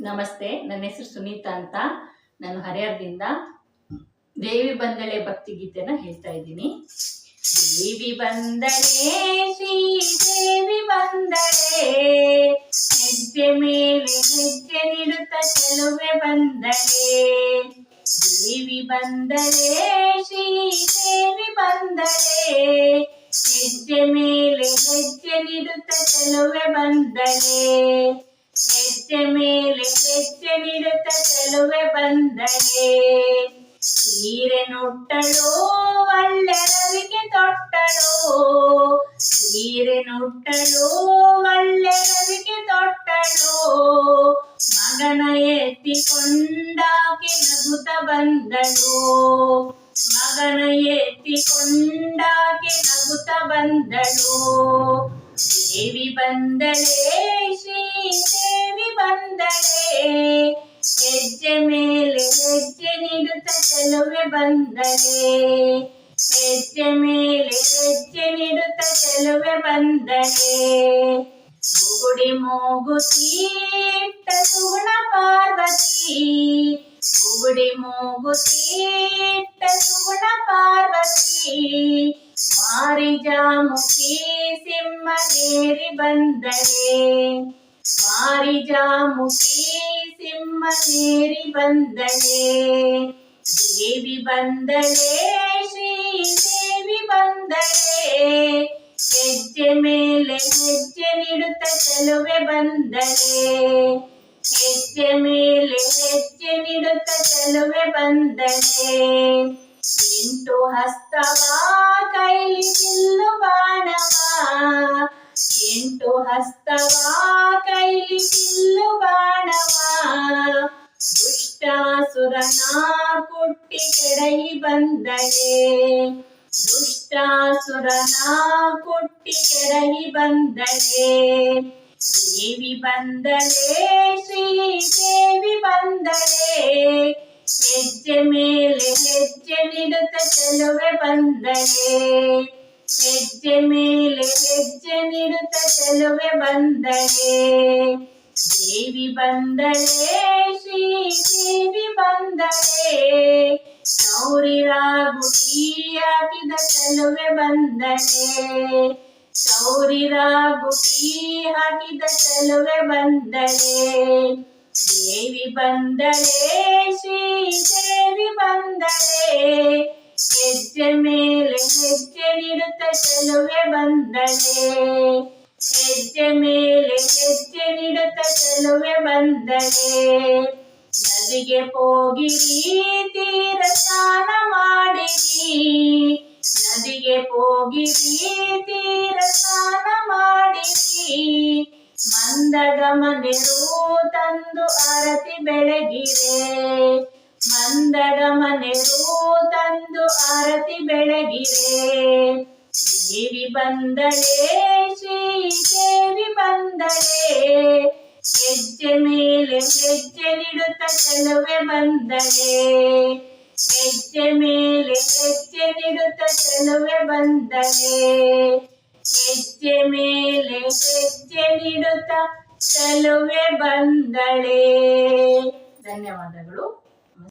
ನಮಸ್ತೆ, ನನ್ನ ಹೆಸರು ಸುನೀತಾ ಅಂತ. ನಾನು ಹರಿಹರದಿಂದ ದೇವಿ ಬಂದಳೆ ಭಕ್ತಿ ಗೀತೆನ ಹೇಳ್ತಾ ಇದ್ದೀನಿ. ದೇವಿ ಬಂದಳೆ, ಶ್ರೀ ದೇವಿ ಬಂದಳೆ, ಹೆಜ್ಜೆ ಮೇಲೆ ಹೆಜ್ಜೆ ನೀಡುತ್ತ ಚೆಲುವೆ ಬಂದಳೆ. ದೇವಿ ಬಂದಳೆ, ಶ್ರೀ ದೇವಿ ಬಂದಳೆ, ಹೆಜ್ಜೆ ಮೇಲೆ ಹೆಜ್ಜೆ ನೀಡುತ್ತ ಚೆಲುವೆ ಬಂದಳೆ. ಹೆಜ್ಜೆ ಮೇಲೆ ಹೆಜ್ಜೆ ನೀಡುತ್ತ ಚೆಲುವೆ ಬಂದಳೆ ಸೀರೆ ನೊಟ್ಟಳೋ ಒಳ್ಳೆ ತೊಟ್ಟಳೋ. ಸೀರೆ ನೊಟ್ಟಳೋ ಒಳ್ಳೆ ತೊಟ್ಟಳೋ ತೊಟ್ಟಳು. ಮಗನ ಎತ್ತಿಕೊಂಡಾಕೆ ನಗುತ ಬಂದಳು. ಮಗನ ಎತ್ತಿಕೊಂಡಾಕೆ ನಗುತ ಬಂದಳು. ದೇವಿ ಬಂದಳೆ ಶ್ರೀ ದೇವಿ ಬಂದಳೆ ಹೆಜ್ಜೆ ಮೇಲೆ ಹೆಜ್ಜೆ ನೀಡುತ್ತ ಚೆಲುವೆ ಬಂದಳೆ ಹೆಜ್ಜೆ ಮೇಲೆ ಹೆಜ್ಜೆ ನೀಡುತ್ತ ಚೆಲುವೆ ಬಂದಳೆ ಬುಗುಡಿ ಮೂಗುತಿ ಮಾರಿಜಾಮುಖಿ ಸಿಂಹನೇರಿ ಬಂದಳೆ ಮಾರಿಜಾಮುಖಿ ಸಿಂಹನೇರಿ ಬಂದಳೆ ದೇವಿ ಬಂದಳೆ ಶ್ರೀ ದೇವಿ ಬಂದಳೆ ಹೆಜ್ಜೆ ಮೇಲೆ ಹೆಜ್ಜೆ ನೀಡುತ್ತ ಚೆಲುವೆ ಬಂದಳೆ ಹೆಜ್ಜೆ ಮೇಲೆ ಹೆಜ್ಜೆ ನೀಡುತ್ತ ಚೆಲುವೆ ಬಂದಳೆ ಎಂಟು ಹಸ್ತವ ಕೈಲಿ ಬಿಲ್ಲು ಬಾಣವ. ಎಂಟು ಹಸ್ತವ ಕೈಲಿ ಬಿಲ್ಲು ಬಾಣವ ದುಷ್ಟಾಸುರನ ಕುಟ್ಟಿ ಕೆಡೈ ಬಂದಳೆ. ದುಷ್ಟಾಸುರನ ಕುಟ್ಟಿ ಕೆಡೈ ಬಂದಳೆ. ದೇವಿ ಬಂದಳೆ ಶ್ರೀ ದೇವಿ ಬಂದಳೆ. ಹೆಜ್ಜೆ ಮೇಲೆ ಹೆಜ್ಜೆ ನೀಡುತ್ತ ಚೆಲುವೆ ಬಂದಳೆ ಹೆಜ್ಜೆ ಮೇಲೆ ಹೆಜ್ಜೆ ನೀಡುತ್ತ ಚೆಲುವೆ ಬಂದಳೆ ದೇವಿ ಬಂದಳೆ ಶ್ರೀ ದೇವಿ ಬಂದಳೆ ಚೌರಿರಾಗುಟಿ ಹಾಕಿದ ಚೆಲುವೆ ಬಂದಳೆ ಚೌರಿರಾಗುಟಿ ಹಾಕಿದ ಚೆಲುವೆ ಬಂದಳೆ ದೇವಿ ಬಂದಳೆ ಶ್ರೀ ದೇವಿ ಬಂದಳೆ ಹೆಜ್ಜೆ ಮೇಲೆ ಹೆಜ್ಜೆ ನೀಡುತ್ತ ಚೆಲುವೆ ಬಂದಳೆ ಹೆಜ್ಜೆ ಮೇಲೆ ಹೆಜ್ಜೆ ನೀಡುತ್ತ ಚೆಲುವೆ ಬಂದಳೆ ನದಿಗೆ ಹೋಗಿರಿ ತೀರ ತಂದು ಆರತಿ ಬೆಳಗಿರೆ ಮಂದಗಮನೆರು ತಂದು ಆರತಿ ಬೆಳಗಿರೆ ದೇವಿ ಬಂದಳೆ ಶ್ರೀ ದೇವಿ ಬಂದಳೆ ಹೆಜ್ಜೆ ಮೇಲೆ ಹೆಜ್ಜೆ ನೀಡುತ್ತ ಚೆಲುವೆ ಬಂದಳೆ ಹೆಜ್ಜೆ ಮೇಲೆ ಹೆಜ್ಜೆ ನೀಡುತ್ತ ಚೆಲುವೆ ಬಂದಳೆ ಹೆಜ್ಜೆ ಮೇಲೆ ಹೆಜ್ಜೆ ನೀಡುತ್ತ ಚೆಲುವೆ ಬಂದಳೆ. ಧನ್ಯವಾದಗಳು.